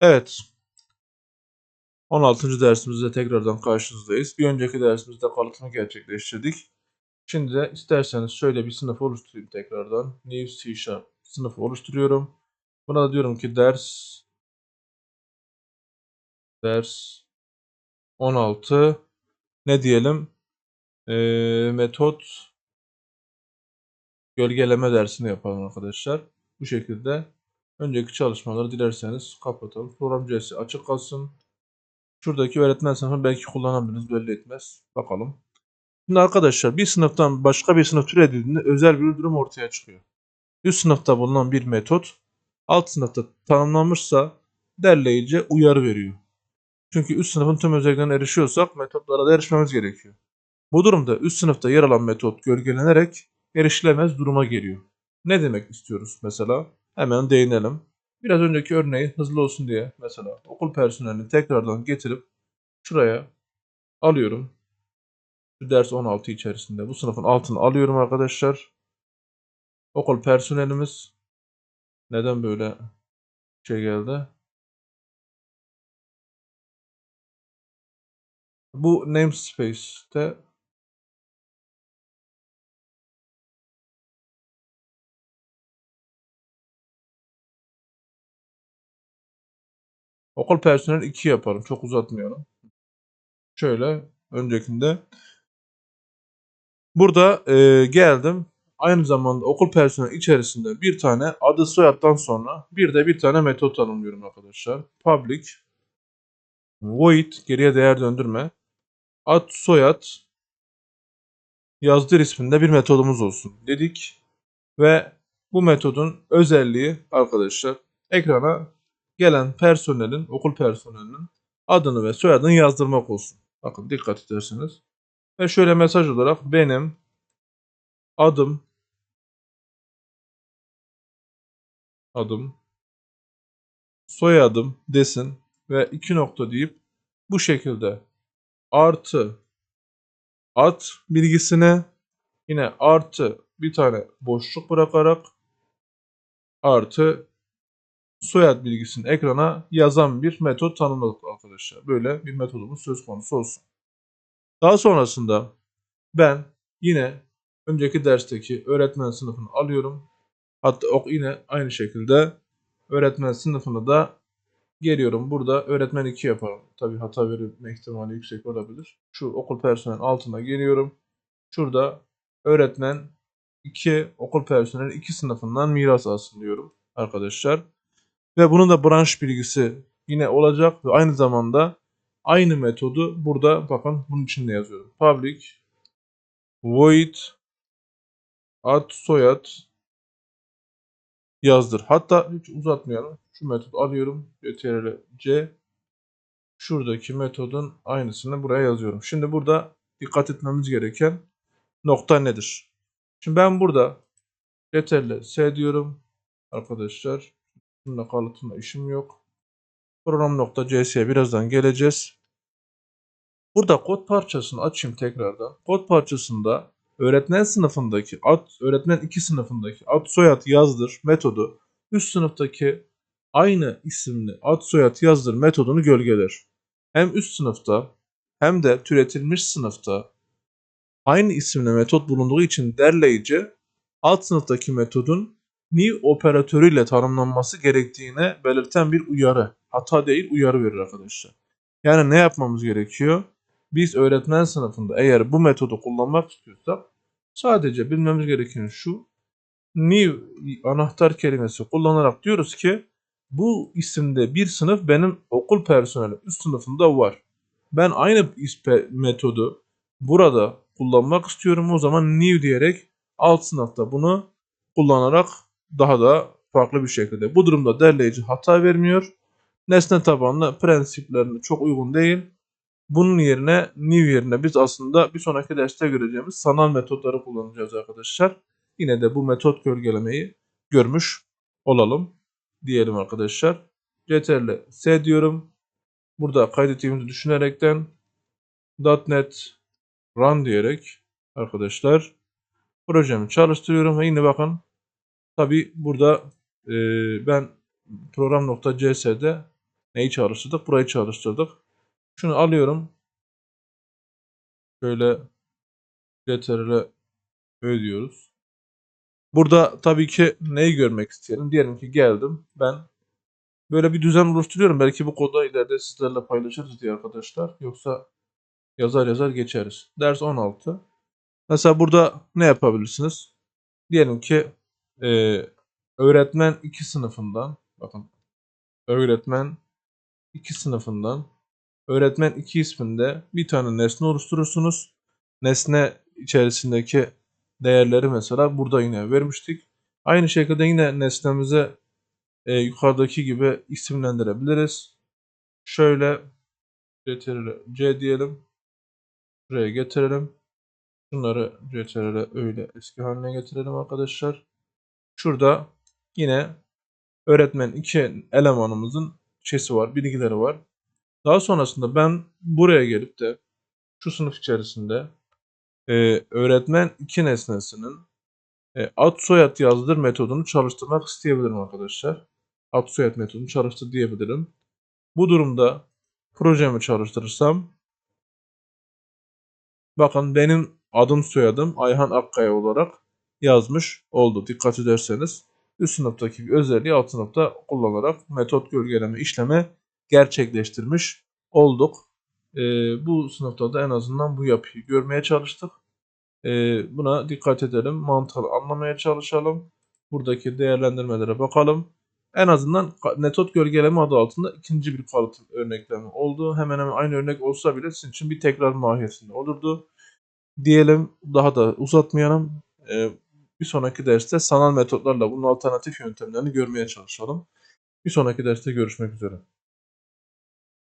Evet. 16. dersimizde tekrardan karşınızdayız. Bir önceki dersimizde kalıtımı gerçekleştirdik. Şimdi de isterseniz şöyle bir sınıf oluşturayım tekrardan. New C Sharp sınıfı oluşturuyorum. Buna da diyorum ki ders ders 16 ne diyelim? Ee, metot gölgeleme dersini yapalım arkadaşlar. Bu şekilde önceki çalışmaları dilerseniz kapatalım. Program CS'i açık kalsın. Şuradaki öğretmen sınıfı belki kullanabiliriz belli etmez. Bakalım. Şimdi arkadaşlar bir sınıftan başka bir sınıf türedildiğinde özel bir durum ortaya çıkıyor. Üst sınıfta bulunan bir metot alt sınıfta tanımlanmışsa derleyici uyarı veriyor. Çünkü üst sınıfın tüm özelliklerine erişiyorsak metotlara da erişmemiz gerekiyor. Bu durumda üst sınıfta yer alan metot gölgelenerek erişilemez duruma geliyor. Ne demek istiyoruz mesela? Hemen değinelim. Biraz önceki örneği hızlı olsun diye mesela okul personelini tekrardan getirip şuraya alıyorum. Şu ders 16 içerisinde bu sınıfın altını alıyorum arkadaşlar. Okul personelimiz neden böyle şey geldi? Bu namespace'te okul personeli 2 yapalım. Çok uzatmayalım. Şöyle öncekinde burada e, geldim. Aynı zamanda okul personeli içerisinde bir tane adı soyaddan sonra bir de bir tane metot tanımlıyorum arkadaşlar. Public void geriye değer döndürme ad soyad yazdır isminde bir metodumuz olsun dedik. Ve bu metodun özelliği arkadaşlar ekrana gelen personelin, okul personelinin adını ve soyadını yazdırmak olsun. Bakın dikkat ederseniz. Ve şöyle mesaj olarak benim adım adım soyadım desin ve iki nokta deyip bu şekilde artı ad bilgisine yine artı bir tane boşluk bırakarak artı soyad bilgisini ekrana yazan bir metot tanımladık arkadaşlar. Böyle bir metodumuz söz konusu olsun. Daha sonrasında ben yine önceki dersteki öğretmen sınıfını alıyorum. Hatta ok yine aynı şekilde öğretmen sınıfını da geliyorum. Burada öğretmen 2 yapalım. Tabi hata verilme ihtimali yüksek olabilir. Şu okul personel altına geliyorum. Şurada öğretmen 2 okul personeli 2 sınıfından miras alsın diyorum arkadaşlar. Ve bunun da branş bilgisi yine olacak ve aynı zamanda aynı metodu burada bakın bunun içinde yazıyorum. Public void ad soyad yazdır. Hatta hiç uzatmayalım. Şu metodu alıyorum. Ctrl C şuradaki metodun aynısını buraya yazıyorum. Şimdi burada dikkat etmemiz gereken nokta nedir? Şimdi ben burada Ctrl S diyorum. Arkadaşlar bununla kalıtımla işim yok. Program.cs'ye birazdan geleceğiz. Burada kod parçasını açayım tekrardan. Kod parçasında öğretmen sınıfındaki ad, öğretmen 2 sınıfındaki ad soyad yazdır metodu üst sınıftaki aynı isimli ad soyad yazdır metodunu gölgeler. Hem üst sınıfta hem de türetilmiş sınıfta aynı isimli metot bulunduğu için derleyici alt sınıftaki metodun new operatörüyle tanımlanması gerektiğine belirten bir uyarı. Hata değil uyarı verir arkadaşlar. Yani ne yapmamız gerekiyor? Biz öğretmen sınıfında eğer bu metodu kullanmak istiyorsak sadece bilmemiz gereken şu new anahtar kelimesi kullanarak diyoruz ki bu isimde bir sınıf benim okul personeli üst sınıfında var. Ben aynı metodu burada kullanmak istiyorum. O zaman new diyerek alt sınıfta bunu kullanarak daha da farklı bir şekilde. Bu durumda derleyici hata vermiyor. Nesne tabanlı prensiplerine çok uygun değil. Bunun yerine new yerine biz aslında bir sonraki derste göreceğimiz sanal metotları kullanacağız arkadaşlar. Yine de bu metot gölgelemeyi görmüş olalım diyelim arkadaşlar. Ctrl S diyorum. Burada kaydettiğimizi düşünerekten .NET Run diyerek arkadaşlar projemi çalıştırıyorum ve yine bakın tabi burada e, ben program.cs'de Neyi çalıştırdık? Burayı çalıştırdık. Şunu alıyorum. Şöyle CTRL ödüyoruz. Burada tabii ki neyi görmek isteyelim? Diyelim ki geldim. Ben böyle bir düzen oluşturuyorum. Belki bu kodu ileride sizlerle paylaşırız diye arkadaşlar. Yoksa yazar yazar geçeriz. Ders 16. Mesela burada ne yapabilirsiniz? Diyelim ki e, öğretmen 2 sınıfından bakın öğretmen 2 sınıfından öğretmen 2 isminde bir tane nesne oluşturursunuz. Nesne içerisindeki değerleri mesela burada yine vermiştik. Aynı şekilde yine nesnemize e, yukarıdaki gibi isimlendirebiliriz. Şöyle CTRL C diyelim. Buraya getirelim. Bunları CTRL öyle eski haline getirelim arkadaşlar. Şurada yine öğretmen 2 elemanımızın şeysi var, bilgileri var. Daha sonrasında ben buraya gelip de şu sınıf içerisinde e, öğretmen 2 nesnesinin e, ad soyad yazdır metodunu çalıştırmak isteyebilirim arkadaşlar. Ad soyad metodunu çalıştır diyebilirim. Bu durumda projemi çalıştırırsam bakın benim adım soyadım Ayhan Akkaya olarak yazmış oldu. Dikkat ederseniz üst sınıftaki bir özelliği alt sınıfta kullanarak metot gölgeleme işlemi gerçekleştirmiş olduk. E, bu sınıfta da en azından bu yapıyı görmeye çalıştık. E, buna dikkat edelim. Mantığı anlamaya çalışalım. Buradaki değerlendirmelere bakalım. En azından metot gölgeleme adı altında ikinci bir kalıtım örneklemi oldu. Hemen hemen aynı örnek olsa bile sizin için bir tekrar mahiyetinde olurdu. Diyelim daha da uzatmayalım. E, bir sonraki derste sanal metotlarla bunun alternatif yöntemlerini görmeye çalışalım. Bir sonraki derste görüşmek üzere.